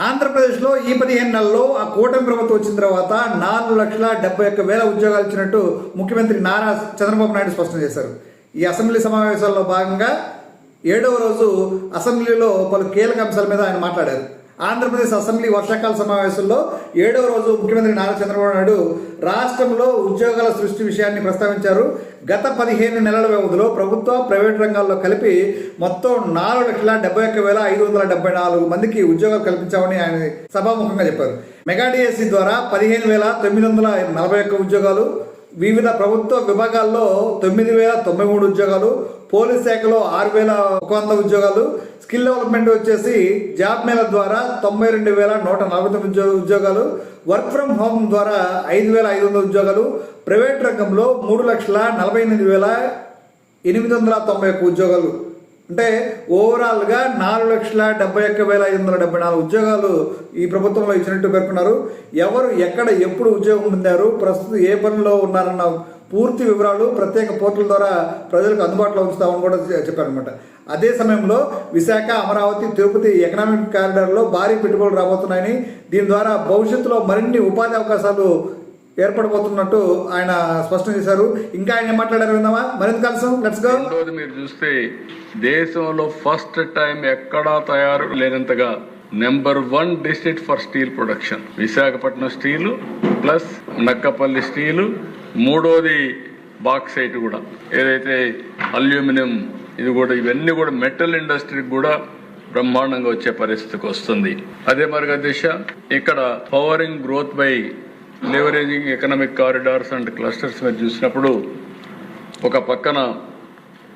ఆంధ్రప్రదేశ్లో ఈ పదిహేను నెలల్లో ఆ కూటమి ప్రభుత్వం వచ్చిన తర్వాత నాలుగు లక్షల డెబ్బై ఒక్క వేల ఉద్యోగాలు ఇచ్చినట్టు ముఖ్యమంత్రి నారా చంద్రబాబు నాయుడు స్పష్టం చేశారు. ఈ అసెంబ్లీ సమావేశాల్లో భాగంగా ఏడవ రోజు అసెంబ్లీలో పలు కీలక అంశాల మీద ఆయన మాట్లాడారు. ఆంధ్రప్రదేశ్ అసెంబ్లీ వర్షాకాల సమావేశంలో ఏడవ రోజు ముఖ్యమంత్రి నారా చంద్రబాబు నాయుడు రాష్ట్రంలో ఉద్యోగాల సృష్టి విషయాన్ని ప్రస్తావించారు. గత పదిహేను నెలల వ్యవధిలో ప్రభుత్వ ప్రైవేట్ రంగాల్లో కలిపి మొత్తం నాలుగు లక్షల డెబ్బై ఒక్క వేల ఐదు వందల డెబ్బై నాలుగు మందికి ఉద్యోగాలు కల్పించామని ఆయన సభాముఖంగా చెప్పారు. మెగా డిఎస్సి ద్వారా పదిహేను వేల తొమ్మిది వందల నలభై ఒక్క ఉద్యోగాలు వివిధ ప్రభుత్వ విభాగాల్లో తొమ్మిది వేల తొంభై మూడు ఉద్యోగాలు పోలీస్ శాఖలో ఆరు వేల ఒక వంద ఉద్యోగాలు స్కిల్ డెవలప్మెంట్ వచ్చేసి జాబ్ మేళ ద్వారా తొంభై రెండు వేల నూట నలభై తొమ్మిది ఉద్యోగాలు వర్క్ ఫ్రమ్ హోమ్ ద్వారా ఐదు వేల ఐదు వందల ఉద్యోగాలు ప్రైవేట్ రంగంలో మూడు లక్షల నలభై ఎనిమిది వేల ఎనిమిది వందల తొంభై ఒక్క ఉద్యోగాలు. అంటే ఓవరాల్గా నాలుగు లక్షల డెబ్బై ఒక్క వేల ఐదు వందల డెబ్బై నాలుగు ఉద్యోగాలు ఈ ప్రభుత్వంలో ఇచ్చినట్టు పేర్కొన్నారు. ఎవరు ఎక్కడ ఎప్పుడు ఉద్యోగం పొందారు ప్రస్తుతం ఏ పనిలో ఉన్నారన్న పూర్తి వివరాలు ప్రత్యేక పోర్టల్ ద్వారా ప్రజలకు అందుబాటులో ఉంచుతామని కూడా చెప్పారనమాట అదే సమయంలో విశాఖ అమరావతి తిరుపతి ఎకనామిక్ కారిడార్లో భారీ పెట్టుబడులు రాబోతున్నాయని దీని ద్వారా భవిష్యత్తులో మరిన్ని ఉపాధి అవకాశాలు ఏర్పడబోతున్నట్టు ఆయన స్పష్టం చేశారు. ఇంకా ఆయన మాట్లాడారు విందామా? మరింత కలసం లెట్స్ గో రోజు మీరు చూస్తే దేశంలో ఫస్ట్ టైం ఎక్కడా తయారు లేనంతగా number one district for steel production. Visakhapatnam steel plus Nakkapalli steel మూడోది బాక్సైట్ కూడా. ఏదైతే అల్యూమినియం ఇది కూడా ఇవన్నీ కూడా మెటల్ ఇండస్ట్రీకి కూడా బ్రహ్మాండంగా వచ్చే పరిస్థితికి వస్తుంది. అదే మరిగా దిశ ఇక్కడ powering growth by leveraging economic corridors and clusters మీద చూసినప్పుడు ఒక పక్కన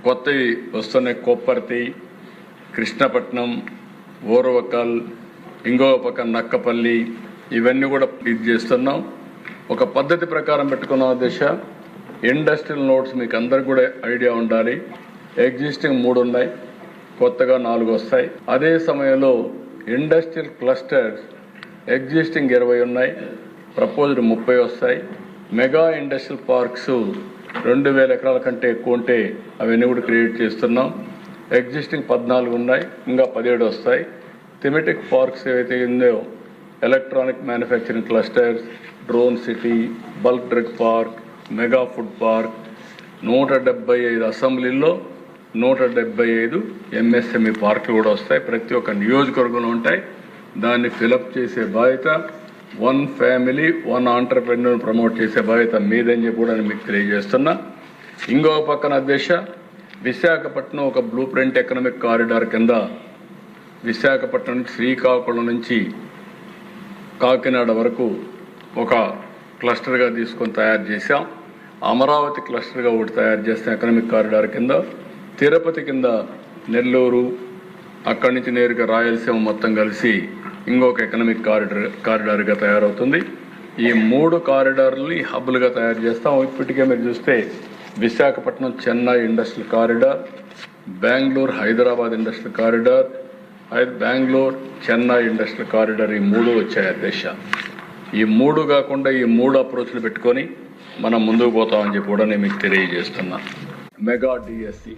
కొత్తవి వస్తున్నాయి కొప్పర్తి కృష్ణపట్నం ఓరవకల్ ఇంకో పక్కన నక్కపల్లి ఇవన్నీ కూడా ఇది చేస్తున్నాం. ఒక పద్ధతి ప్రకారం పెట్టుకున్న దిశ ఇండస్ట్రియల్ నోట్స్ మీకు అందరికి కూడా ఐడియా ఉండాలి. ఎగ్జిస్టింగ్ మూడు ఉన్నాయి కొత్తగా నాలుగు వస్తాయి. అదే సమయంలో ఇండస్ట్రియల్ క్లస్టర్స్ ఎగ్జిస్టింగ్ ఇరవై ఉన్నాయి ప్రపోజ్డ్ ముప్పై వస్తాయి. మెగా ఇండస్ట్రియల్ పార్క్స్ రెండు వేల ఎకరాల కంటే ఎక్కువ ఉంటే అవన్నీ కూడా క్రియేట్ చేస్తున్నాం. ఎగ్జిస్టింగ్ పద్నాలుగు ఉన్నాయి ఇంకా పదిహేడు వస్తాయి. థెమెటిక్ పార్క్స్ ఏవైతే ఉందో electronic manufacturing clusters drone city bulk drug park mega food park నూట డెబ్బై ఐదు అసెంబ్లీల్లో నూట డెబ్బై ఐదు ఎంఎస్ఎంఈ పార్కులు కూడా వస్తాయి. ప్రతి ఒక్క నియోజకవర్గంలో ఉంటాయి. దాన్ని ఫిలప్ చేసే బాధ్యత one family one entrepreneur promote చేసే బాధ్యత మీదని చెప్పి కూడా నేను మీకు తెలియజేస్తున్నా. ఇంకో పక్కన అధ్యక్ష విశాఖపట్నం ఒక బ్లూ ప్రింట్ ఎకనామిక్ కారిడార్ కింద విశాఖపట్నం శ్రీకాకుళం నుంచి కాకినాడ వరకు ఒక క్లస్టర్గా తీసుకొని తయారు చేశాం. అమరావతి క్లస్టర్గా ఒకటి తయారు చేస్తాం ఎకనామిక్ కారిడార్ కింద తిరుపతి కింద నెల్లూరు అక్కడి నుంచి నేరుగా రాయలసీమ మొత్తం కలిసి ఇంకొక ఎకనామిక్ కారిడార్ కారిడార్గా తయారవుతుంది. ఈ మూడు కారిడార్లని హబ్బులుగా తయారు చేస్తాం. ఇప్పటికే మీరు చూస్తే Visakhapatnam Chennai industrial corridor Bengaluru Hyderabad industrial corridor అయితే బెంగళూరు చెన్నై ఇండస్ట్రియల్ కారిడార్ ఈ మూడు వచ్చాయి అధ్యక్ష ఈ మూడు కాకుండా ఈ మూడు అప్రోచ్లు పెట్టుకొని మనం ముందుకు పోతామని చెప్పి కూడా నేను మీకు తెలియజేస్తున్నా. మెగా డిఎస్సి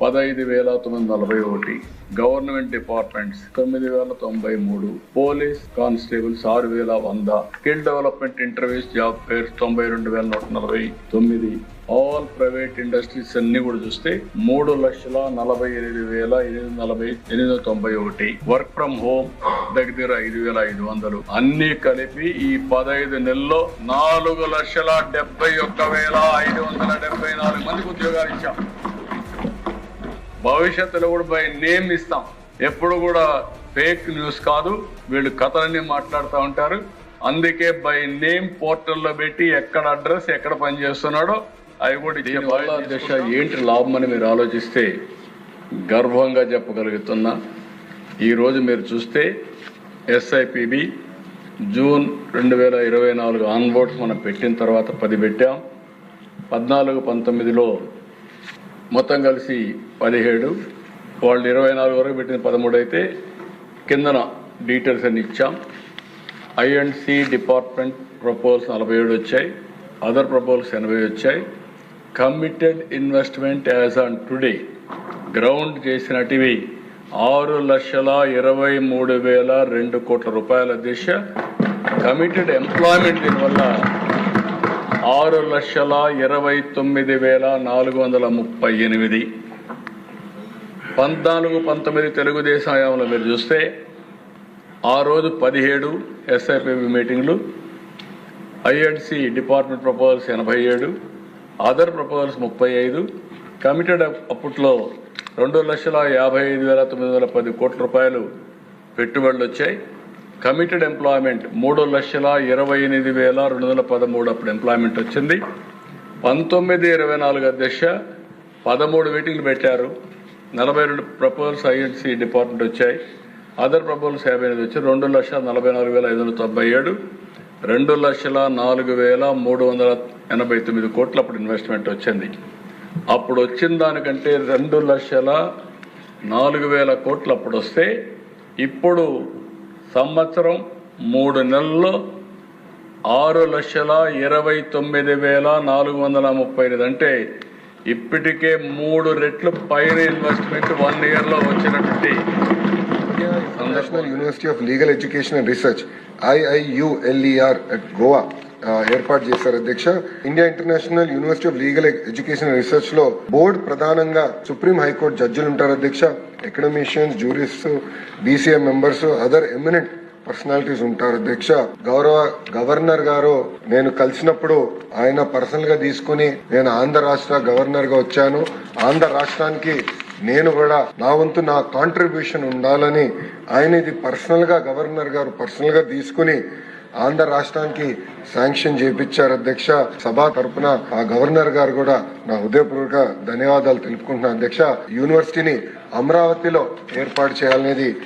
పదహైదు వేల తొమ్మిది నలభై ఒకటి గవర్నమెంట్ డిపార్ట్మెంట్స్ తొమ్మిది వేల తొంభై మూడు పోలీస్ కానిస్టేబుల్స్ ఆరు వేల వంద skill development interviews job fair తొంభై రెండు వేల నూట నలభై తొమ్మిది. ఆల్ ప్రైవేట్ ఇండస్ట్రీస్ అన్ని కూడా చూస్తే మూడు లక్షల నలభై ఎనిమిది వేల ఎనిమిది నలభై ఎనిమిది తొంభై ఒకటి. వర్క్ ఫ్రం హోమ్ దగ్గర ఐదు వేల ఐదు వందలు. అన్ని కలిపి ఈ పదహైదు నెలల్లో నాలుగు లక్షల డెబ్బై ఒక్క వేల ఐదు వందల డెబ్బై నాలుగు మందికి ఉద్యోగాలు ఇచ్చాం. భవిష్యత్తులో కూడా బై నేమ్ ఇస్తాం. ఎప్పుడు కూడా ఫేక్ న్యూస్ కాదు వీళ్ళు కథలన్నీ మాట్లాడుతూ ఉంటారు. అందుకే బై నేమ్ పోర్టల్లో పెట్టి ఎక్కడ అడ్రస్ ఎక్కడ పని చేస్తున్నాడో అవి కూడా బాధ్యత అధ్యక్ష ఏంటి లాభం అని మీరు ఆలోచిస్తే గర్వంగా చెప్పగలుగుతున్నా. ఈరోజు మీరు చూస్తే ఎస్ఐపిబి జూన్ రెండు వేల ఇరవై నాలుగు ఆన్బోర్డ్స్ మనం పెట్టిన తర్వాత పది పెట్టాం. పద్నాలుగు పంతొమ్మిదిలో మొత్తం కలిసి పదిహేడు. వాళ్ళు ఇరవై నాలుగు వరకు పెట్టిన పదమూడు అయితే కిందన డీటెయిల్స్ అన్ని ఇచ్చాం. ఐఎండ్సి డిపార్ట్మెంట్ ప్రపోజల్స్ నలభై ఏడు వచ్చాయి. అదర్ ప్రపోజల్స్ ఎనభై వచ్చాయి. Committed investment as on today ground చేసినటివి ఆరు లక్షల ఇరవై మూడు వేల రెండు కోట్ల రూపాయల దిశ. కమిటెడ్ ఎంప్లాయ్మెంట్ దీనివల్ల ఆరు లక్షల ఇరవై తొమ్మిది వేల నాలుగు వందల ముప్పై ఎనిమిది. పద్నాలుగు పంతొమ్మిది తెలుగుదేశం హయాంలో మీరు చూస్తే ఆ రోజు పదిహేడు ఎస్ఐపిబి మీటింగ్లు ఐఎడ్సి డిపార్ట్మెంట్ ప్రపోజల్స్ ఎనభై ఏడు అదర్ ప్రపోజల్స్ ముప్పై ఐదు కమిటెడ్ అప్పట్లో రెండు లక్షల యాభై ఐదు వేల తొమ్మిది వందల పది కోట్ల రూపాయలు పెట్టుబడులు వచ్చాయి. కమిటెడ్ ఎంప్లాయ్మెంట్ మూడు లక్షల ఇరవై ఎనిమిది వేల రెండు వందల పదమూడు అప్పుడు ఎంప్లాయ్మెంట్ వచ్చింది. పంతొమ్మిది ఇరవై నాలుగు అధ్యక్ష పదమూడు మీటింగ్లు పెట్టారు. నలభై రెండు ప్రపోజల్స్ ఐఎన్సి డిపార్ట్మెంట్ వచ్చాయి. అదర్ ప్రపోజల్స్ యాభై ఎనిమిది వచ్చి రెండు లక్షల నలభై నాలుగు వేల ఐదు వందల తొంభై ఏడు. రెండు లక్షల నాలుగు వేల మూడు వందల ఎనభై తొమ్మిది కోట్ల అప్పుడు ఇన్వెస్ట్మెంట్ వచ్చింది. అప్పుడు వచ్చిన దానికంటే రెండు లక్షల నాలుగు వేల కోట్లు అప్పుడు వస్తే ఇప్పుడు సంవత్సరం మూడు నెలల్లో ఆరు లక్షల ఇరవై తొమ్మిది వేల నాలుగు వందల ముప్పై ఐదు అంటే ఇప్పటికే మూడు రెట్లు పైన ఇన్వెస్ట్మెంట్ వన్ ఇయర్లో వచ్చినటువంటి national university of legal education and research IIULER at Goa ఏర్పాటు చేశారు. అధ్యక్ష India international university of legal education రీసెర్చ్లో board ప్రధానంగా సుప్రీం హైకోర్టు జడ్జిలు ఉంటారు. అధ్యక్ష academicians jurist BCM members other eminent personalities ఉంటారు. అధ్యక్ష గౌరవ గవర్నర్ గారు నేను కలిసినప్పుడు ఆయన పర్సనల్గా తీసుకుని నేను ఆంధ్ర రాష్ట్ర గవర్నర్గా వచ్చాను. ఆంధ్ర రాష్ట్రానికి నేను కూడా నా వంతు నా కాంట్రిబ్యూషన్ ఉండాలని ఆయన ఇది పర్సనల్గా గవర్నర్ గారు పర్సనల్గా తీసుకుని ఆంధ్ర రాష్ట్రానికి శాంక్షన్ చేపించారు అధ్యక్ష. సభ తరపున ఆ గవర్నర్ గారు కూడా నా హృదయపూర్వక ధన్యవాదాలు తెలుపుకుంటున్నాను అధ్యక్ష. యూనివర్సిటీని అమరావతిలో ఏర్పాటు చేయాలనేది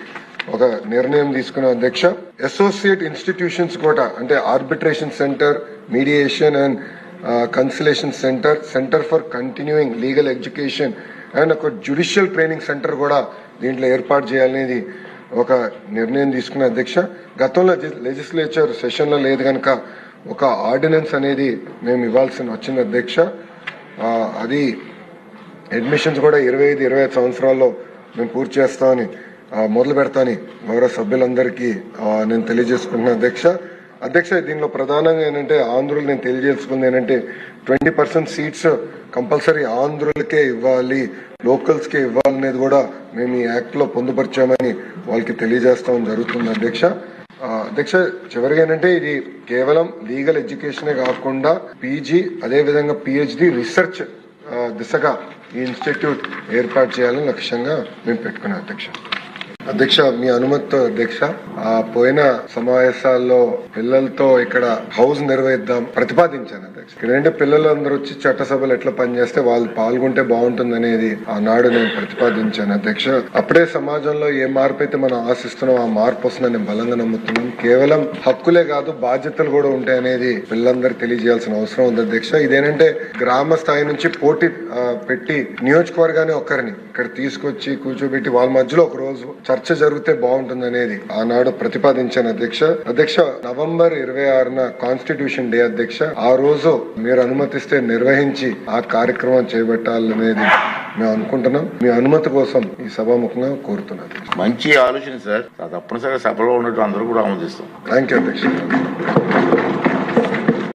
ఒక నిర్ణయం తీసుకున్న అధ్యక్ష. అసోసియేట్ ఇన్స్టిట్యూషన్స్ కూడా అంటే arbitration centre mediation and conciliation centre centre for continuing legal education and ఒక జ్యుడిషియల్ ట్రైనింగ్ సెంటర్ కూడా దీంట్లో ఏర్పాటు చేయాలనేది ఒక నిర్ణయం తీసుకున్న అధ్యక్ష గతంలో లెజిస్లేచర్ సెషన్లో లేదు కనుక ఒక ఆర్డినెన్స్ అనేది మేము ఇవ్వాల్సిన వచ్చింది అధ్యక్ష. అది అడ్మిషన్స్ కూడా ఇరవై ఐదు ఇరవై ఐదు సంవత్సరాల్లో మేము పూర్తి చేస్తామని మొదలు పెడతామని గౌరవ సభ్యులందరికీ నేను తెలియజేసుకుంటున్నాను అధ్యక్ష. అధ్యక్ష దీనిలో ప్రధానంగా ఏంటంటే ఆంధ్రులు నేను తెలియజేసుకుంది ఏంటంటే ట్వంటీ పర్సెంట్ సీట్స్ కంపల్సరీ ఆంధ్రులకే ఇవ్వాలి లోకల్స్కే ఇవ్వాలనేది కూడా మేము ఈ యాక్ట్లో పొందుపరిచామని వాళ్ళకి తెలియజేస్తాం జరుగుతుంది అధ్యక్ష. అధ్యక్ష చివరిగా ఏంటంటే ఇది కేవలం లీగల్ ఎడ్యుకేషనే కాకుండా పీజీ అదేవిధంగా పిహెచ్డి రీసెర్చ్ దిశగా ఈ ఇన్స్టిట్యూట్ ఏర్పాటు చేయాలని లక్ష్యంగా మేము పెట్టుకున్నాం అధ్యక్ష. అధ్యక్ష మీ అనుమతితో అధ్యక్ష ఆ పోయిన సమావేశాల్లో పిల్లలతో ఇక్కడ హౌస్ నిర్వహిద్దాం ప్రతిపాదించాను. ఎందుకంటే పిల్లలందరూ వచ్చి చట్టసభలు ఎట్లా పనిచేస్తే వాళ్ళు పాల్గొంటే బాగుంటుందనేది ఆనాడు నేను ప్రతిపాదించాను. అధ్యక్ష అప్పుడే సమాజంలో ఏ మార్పు అయితే మనం ఆశిస్తున్నాం ఆ మార్పు వస్తుందని నేను బలంగా నమ్ముతున్నాం కేవలం హక్కులే కాదు బాధ్యతలు కూడా ఉంటాయనేది పిల్లలందరూ తెలియజేయాల్సిన అవసరం ఉంది అధ్యక్ష. ఇదేనంటే గ్రామ స్థాయి నుంచి పోటీ పెట్టి నియోజకవర్గాన్ని ఒక్కరిని ఇక్కడ తీసుకొచ్చి కూర్చోబెట్టి వాళ్ళ మధ్యలో ఒక రోజు చర్చ జరిగితే బాగుంటుంది అనేది ఆనాడు ప్రతిపాదించాను అధ్యక్ష. అధ్యక్ష నవంబర్ ఇరవై ఆరున కాన్స్టిట్యూషన్ డే అధ్యక్ష. ఆ రోజు మీరు అనుమతిస్తే నిర్వహించి ఆ కార్యక్రమం చేపట్టాలనేది మేము అనుకుంటున్నాం. మీ అనుమతి కోసం ఈ సభాముఖంగా కోరుతున్నాను. మంచి ఆలోచన సార్. తప్పనిసరిగా సభలో ఉన్నట్టు అందరూ కూడా ఆమోదిస్తాం. థ్యాంక్ యూ అధ్యక్ష.